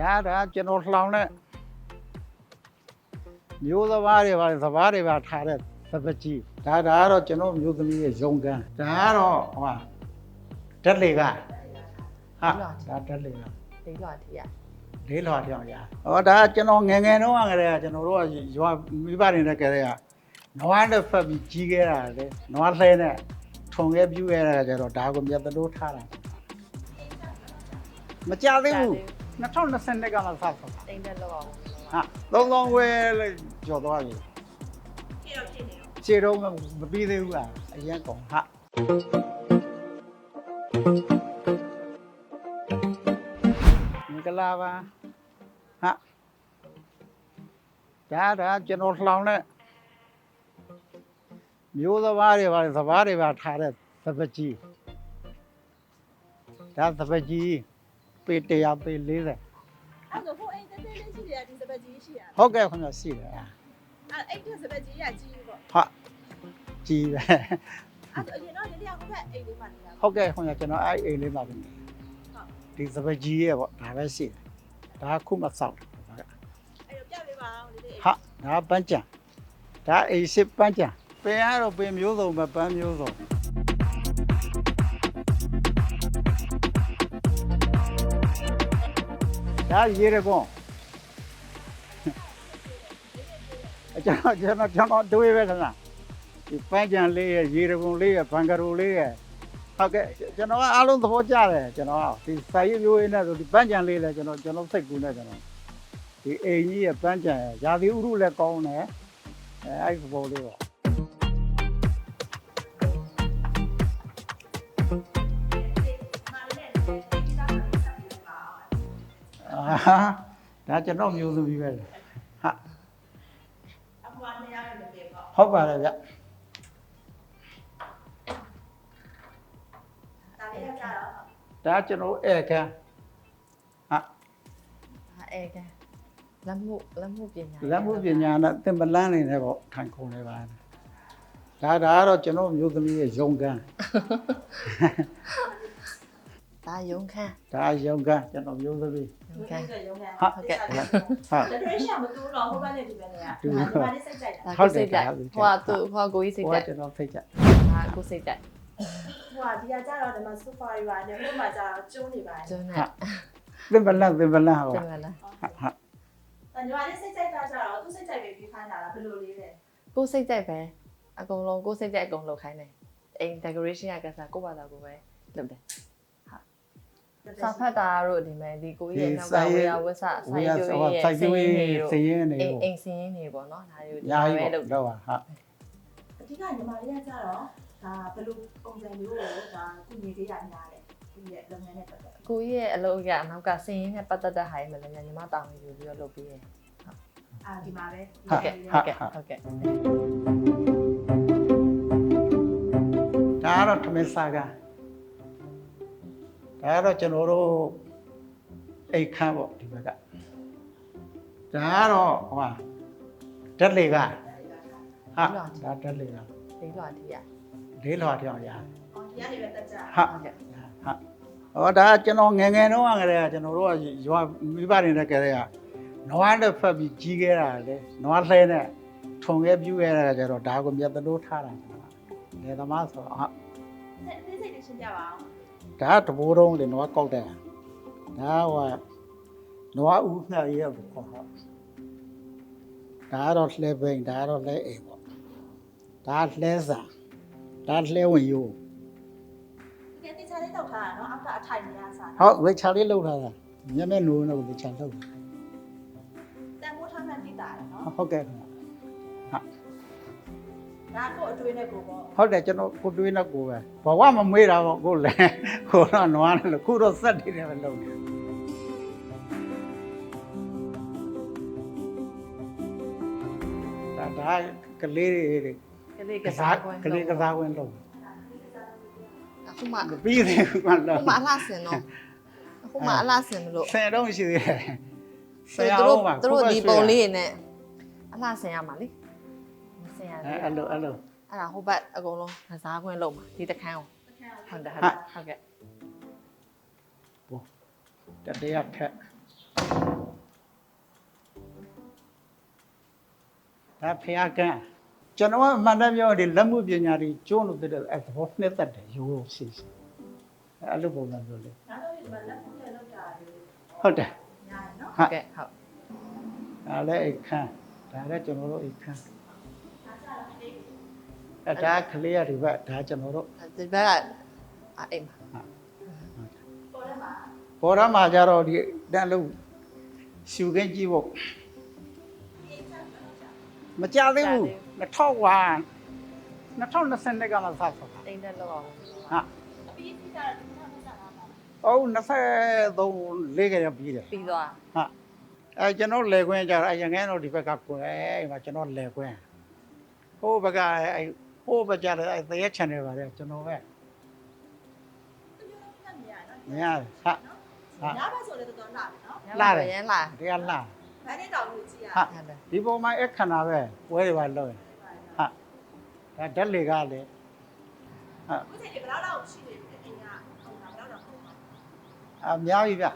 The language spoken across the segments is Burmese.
ဒါဒါကျွန်တော်လှောင်တဲ့မျိုးစဘာတွေပါစဘာတွေပါထားတဲ့သပကြီးဒါဒါကတော့ကျွန်တော်မျိုးသမီးရဲ့ရုံကန်ဒါကတော့ဟိုဟာဓာတ်လေကဟာဒါဓာတ်လေကလေးလွှာထီရလေးလွှာပြောင်းရဟောဒါကျွန်တော်ငယ်ငယ်တော့ကလေးကကျွန်တော်တို့ကရွာမိဘတွေနဲ့ကလေးကနွားနဲ့ဖက်ပြီးကြီးခဲ့တာလေနွားလှဲနဲ့ထုံခဲ့ပြူခဲ့တာကျတော့ဒါကိုမြတ်တလို့ထားတာမကြသေးဘူး 2020ကမှစဆောက်တာတိမ်တက်လောက်အောင်ဟာသုံးသုံးဝဲလို့ကြော်သွားပြီခြေတော့မပြီးသေးဘူးလားအရင်ကောင်ဟာမင်္ဂလာပါဟာဒါဒါကျွန်တော်လှောင်တဲ့မျိုးစဘာတွေပါစဘာတွေပါထားတဲ့သပကြီးဒါသပကြီး ပေ100ပေ40အဲ့ဒါဟိုအိမ်တဲတဲလေးရှိတယ်ဒီစပက်ကြီးရှိရဟုတ်ကဲ့ခင်ဗျရှိတယ်အဲ့အိမ်တဲ့စပက်ကြီးကကြီးပေါ့ဟာကြီးပဲအဲ့ဒါအရင်တော့လေးလေးကဟိုဘက်အိမ်လေးမှနေတာဟုတ်ကဲ့ခင်ဗျကျွန်တော်အဲ့အိမ်လေးမှာပဲနေဒီစပယ်ကြီးရဲ့ပေါ့ဒါပဲရှိတယ်ဒါခုမှစောက်တယ်ဒါကအဲ့တော့ပြပေးပါအောင်လေးလေးဟာဒါပန်းကြံဒါအိမ်ရှိပန်းကြံပင်ရတော့ပင်မျိုးစုံပဲပန်းမျိုးစုံ ဒါရေရကွန်အကျွန်တော်ကျွန်တော်ကျွန်တော်တွေးပဲခင်ဗျဒီပန်းကြံလေးရဲ့ရေရကွန်လေးရဲ့ဘန်ကရိုလေးရဲ့ဟုတ်ကဲ့ကျွန်တော်ကအားလုံးသဘောကျတယ်ကျွန်တော်ကဒီစာရေးမျိုးရင်းနဲ့ဆိုဒီပန်းကြံလေးလဲကျွန်တော်ကျွန်တော်စိတ်ကူးနေကျွန်တော်ဒီအိမ်ကြီးရဲ့ပန်းကြံရဲ့ရာသီဥတုလည်းကောင်းတယ်အဲအဲ့ဒီဘောလေးပေါ့အာ ဟာဒါကျွန်တော်မျိုးသမီးပဲလေဟာအဖွားနေရမယ်ပြေပေါ့ဟုတ်ပါတယ်ဗျဒါလေးကကြတော့ဒါကျွန်တော်ဧကန်ဟာအဲကလက်မှုလက်မှုပညာလက်မှုပညာနဲ့သင်ပလန်းနေတယ်ပေါ့ထိုင်ခုံနေပါတယ်ဒါဒါကတော့ကျွန်တော်မျိုးသမီးရဲ့ရုံကန် ဒါယုံခန်းဒါရုံကန်ကျွန်တော်မျိုးသမီးယုံဒီခန်းကရုံးကဟုတ်ကဲ့ဟာလက်တွေရှာမတူတော့ဟိုဘက်နဲ့ဒီဘက်နဲ့ကဒီမှာလေးစိတ်ကြိုက်တာဒါကိုစိတ်ကြိုက်ဟိုကသူဟိုကကိုကြီးစိတ်ဟိုကြိုက်ကျွန်တော်ဖိတ်ကြဒါကိုစိတ်ကြိုက်ဟိုကဒီကကြတော့ဒီမှာစူပါရီပါနဲ့ဟိုမှာကြတော့ကျုံးနေပါတယ်ကျွန်းနဲ့သင်ပလန်းသင်ပလန်းဟောတင်မလားဟာဟာအညီမလေးစိတ်ကြိုက်တာကြတော့သူစိတ်ကြိုက်ပဲပြီးခိုင်းတာလားဘယ်လိုလေးလဲကိုစိတ်ကြိုက်ပဲအကုန်လုံးကိုစိတ်ကြိုက်အကုန်လုပ်ခိုင်းတယ်အိမ် decoration ရကစားကိုပါတာကိုပဲလုပ်တယ် စာဖတ်တာတို့ဒီမဲ့ဒီကိုကြီးရဲ့နောက်ကဝေယဝဆစိုက်ဝေးရကျိုးဆောရဲ့စိုက်ကျိုးစရေးင်းတွေစည်ရင်နေအိမ်ပေါ့အိမ်စင်းရင်းတွေပေါ့နော်ဒါတွေကိုယာယီပဲပေါ့လုပ်တော့ပါဟာအဓိကညီမလေးကကြတော့ဒါဘယ်လိုပုံစံမျိုးကိုဒါကုညီပေးရများတယ်ဒီရဲ့လုပ်ငန်းနဲ့ပတ်သက်ကိုကြီးရဲ့အလုပ်ကအနောက်ကစင်းရင်းနဲ့ပတ်သက်တဲ့ဟာတွေမလည်းညီမတောင်းယူပြီးတော့လုပ်ပြီးရအာဒီမှာပဲဟုတ်ကဲ့ဟုတ်ကဲ့ဟုတ်ကဲ့ဒါကတော့ထမင်းစားက ဒါကတော့ကျွန်တော်တို့အိတ်ခမ်းပေါ့ဒီဘက်ကဒါကတော့ဟိုဟာဓာတ်လေကဟာဒါဓာတ်လေကလေးလွှာထီရလေးလွှာတောင်ရတယ်အော်ဒီကနေပဲတက်ကြဟာဟုတ်ကဲ့ဟာဟောဒါကျွန်တော်ငယ်ငယ်တော့ကလေးကကျွန်တော်တို့ကရွာမိဘတွေနဲ့ကလေးကနွားနဲ့ဖက်ပြီးကြီးခဲ့တာလေနွားလှဲနဲ့ထုံခဲ့ပြူခဲ့တာကျတော့ဒါကိုမြတ်တလို့ထားတာကျွန်တော်ငယ်သမားဆိုတော့ဟာအသေးစိတ်လေးရှင်းပြပါအောင် ဒါတဘိုးတုံးလေနွားကောက်တဲ့ဒါဟိုနွားဦးငှက်ရဲပေါ့ဟောဒါကတော့လှဲပိန်ဒါကတော့လှဲအိမ်ပေါ့ဒါလှဲစာဒါလှဲဝင်ရိုးဒီတေချာလေးတော့ထားတာနော်အောက်ကအထိုင်နေရစားဟုတ်ဝေချာလေးလောက်ထားတာမျက်မျက်နိုးနိုးဝေချာလောက်တန်ဖိုးထားမှန်းသိတာရယ်နော်ဟုတ်ကဲ့ခင်ဗျ ဒါကိုအတွင်းနဲ့ကိုပေါ့ဟုတ်တယ်ကျွန်တော်ကိုတွေးနေကိုပဲဘဝမမွေးတာပေါ့ကိုလည်းကိုတော့နွားတယ်ခုတော့စက်တွေနဲ့ပဲလုပ်နေဒါဒါကလေးတွေကလေးကကစားစားခွင့်ကလေးကစားဝင်လုပ်အခုမှမပြီးသေးဘူးကလောအခုမှအလားစင်တော့အခုမှအလားစင်မလို့ဆယ်တော့ရှိသေးတယ်ဆသူယ်တို့အောင်ပါသူတို့ဒီပုံလေးနဲ့အလားစင်ရမှာလေမစ င်ရသေးတယ်အဲ့လိုအဲ့လိုအဲ့ဒါဟိုဘက်အကုန်လုံးကစားခွင့်လုပ်မှာဒီတခန်းကိုဟုတ်တယ်ဟုတ်ဟုတ်ကဲ့တတရထက်ဒါဖះကံကျွန်တော်အမှန်တမ်းပြောရင်လက်မှုပညာတွေကျိုးလို့ပြတဲ့အဲသဘောနှစ်သက်တယ်ရိုးရိုးစီစီအဲ့လိုပုံစံမျိုးလေဒါဆိုရင်လက်မှုတွေလောက်တာဟုတ်တယ်ဟုတ်ကဲ့ဟုတ်ဒါလည်းအခန်းဒါလည်းကျွန်တော်တို့အခန်း အဲဒါကလေးရဒီဘက်ဒါကျွန်တော်တို့ဒီဘက်ကအိမ်မှာပေါ်ထဲမှာဘောရမှာကြတော့ဒီတန်လို့ရှူခင်းကြည့်ဖို့အေးချက်တော့ကြာမကြသေးဘူး2001 2020ကမှစဆောက်တာအိမ်နဲ့လောက်အောင်ဟာအပြီးစီးကြတော့ဒီမှာဆက်တာပါအုံး23လေးကရပြီးတယ်ပြီးသွားဟာအဲကျွန်တော်လေခွင်းကြတော့အရင်ကဲတော့ဒီဘက်ကကွယ်အဲမှာကျွန်တော်လေခွင်းဟိုဘက်ကအဲ ဟိုဘက်ကြတယ်အဲတရက် channel ပါတယ်ကျွန်တော်ပဲသူပြောတော့မြင်ရနော်မြင်ရတယ်ဟာဟာညဘက်ဆိုလည်းတော်တော်လာတယ်နော်ညမှာရမ်းလာဒီကလာဘယ်နဲ့တောင်လို့ကြည့်ရဟာဟုတ်တယ်ဒီပုံမှာအခဏပဲပွဲတွေပါလို့ဟာဒါဓာတ်လေကလည်းဟာခုချိန်ဒီဘယ်လောက်လောက်ရှိနေပြီအိမ်ကဟိုတာဘယ်လောက်လောက်ပုံမှာအများကြီးဗျ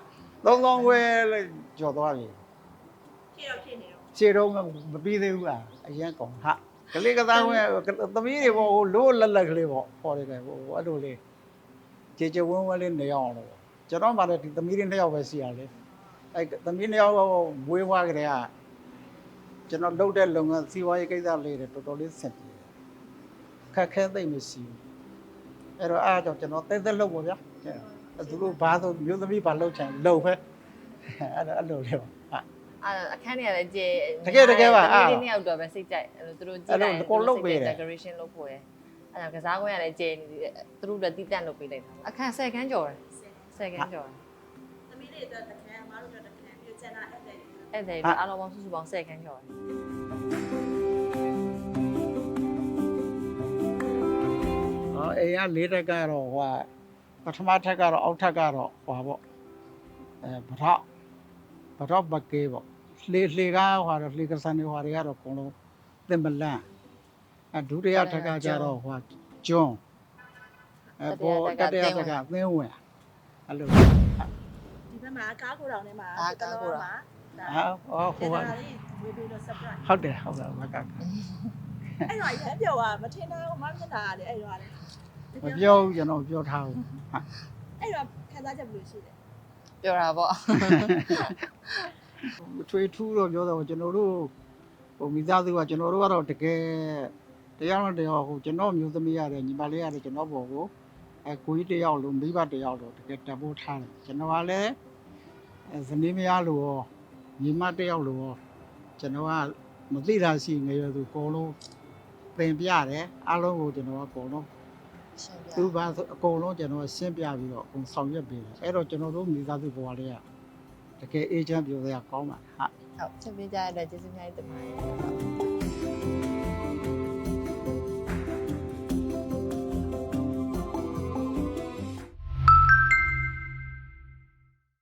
သုံးသုံးခွဲလို့ကြော်သွားပြီဖြစ်တော့ဖြစ်နေတော့ခြေတော့မပြီးသေးဘူးอ่ะအရင်ကောင်ဟာ ကလေးကစားဝင်သမီးတွေပေါ့ဟိုလို့လက်လက်ကလေးပေါ့ပေါ်တယ်ပဲဟိုအဲ့လိုလေးခြေချဝင်းဝင်းလေးနေအောင်လို့ကျွန်တော်မှလည်းဒီသမီးတွေနှစ်ယောက်ပဲရှိရလေအဲ့သမီးနှစ်ယောက်ဝေးွားကြတဲ့ကကျွန်တော်လုပ်တဲ့လုပ်ငန်းစီးပွားရေးကိစ္စလေးတွေတော်တော်လေးဆင်ပြေတယ်ခက်ခဲသိမ့်မရှိဘူးအဲ့တော့အားကြောင့်ကျွန်တော်တိတ်သက်လုပ်ပါဗျာသူတို့ဘာဆိုမျိုးသမီးဘာလုပ်ချင်လုပ်ပဲအဲ့ဒါအဲ့လိုလေးပါဟာ အဲ့အခန်းတွေကလည်းကျေတကယ်တကယ်ပါအဲ့ဒီနေ့ရောက်တော့ပဲစိတ်ကြိုက်အဲ့လိုသူတို့ကြည့်အဲ့လိုလိုက်ကိုလုပ်ပေးတယ် decoration လုပ်ဖို့ရယ်အဲ့ဒါကစားကွင်းကလည်းကျေနေတယ်သူတို့လည်းတီးတန့်လုပ်ပေးလိုက်တာအခန်း10ခန်းကျော်တယ်10ခန်းကျော်တယ်သမီးလေးအတွက်တခဲအမားတို့အတွက်တခဲပြီးကျန်တာအဲ့ဒါလေးအဲ့ဒါအားလုံးပေါင်းစုစုပေါင်း10ခန်းကျော်တယ်ဟောအိမ်ကလေးတက်ကတော့ဟိုကပထမထက်ကတော့အောက်ထက်ကတော့ဟိုပါပေါ့အဲဗထောက် ဗထောက်ပကေးပေါ့လှေလှေကားဟိုကတော့လှေကစံတွေဟိုတွေကတော့အကုန်လုံးသင်မလန့်အဲဒုတိယထက်ကကျတော့ဟိုကကျွန်းအဲပေါ်တတိယထက်ကသင်းဝင်အဲ့လိုဒီဘက်မှာကားကိုတောင်ထဲမှာဒါဟာဟောဟိုကလေးဝေးပြီးတော့ surprise ဟုတ်တယ်ဟုတ်တယ်မကကအဲ့တော့ရမ်းပြောတာမထင်တာမမျက်နှာကလေအဲ့တော့လေမပြောဘူးကျွန်တော်ပြောထားဘူးဟာအဲ့တော့ခံစားချက်ဘယ်လိုရှိလဲ ပြောတာပေါ့ချွေထူးတော့ပြောတော့ကျွန်တော်တို့ဟိုမိသားစုကကျွန်တော်တို့ကတော့တကယ်တရားတော့တရားဟိုကျွန်တော်မျိုးသမီးရတယ်ညီမလေးရတယ်ကျွန်တော်ပေါ်ကိုအဲကိုကြီးတယောက်လို့မိဘတယောက်လို့တကယ်တပိုးထားတယ်ကျွန်တော်ကလည်းအဲဇနီးမယားလို့ရောညီမတယောက်လို့ရောကျွန်တော်ကမသိတာရှိငယ်ရသူအကုန်လုံးသင်ပြတယ်အားလုံးကိုကျွန်တော်ကအကုန်လုံး ရှင်းပြသူဘာဆိုအကုန်လုံးကျွန်တော်ရှင်းပြပြီးတော့အကုန်ဆောင်ရွက်ပေးတယ်အဲ့တော့ကျွန်တော်တို့မိသားစုဘဝလေးကတကယ်အေဂျင့်ပြောစရာကောင်းပါဟာဟုတ်ချက်ပြကြရတဲ့ကျေးဇူးများတင်ပါတယ်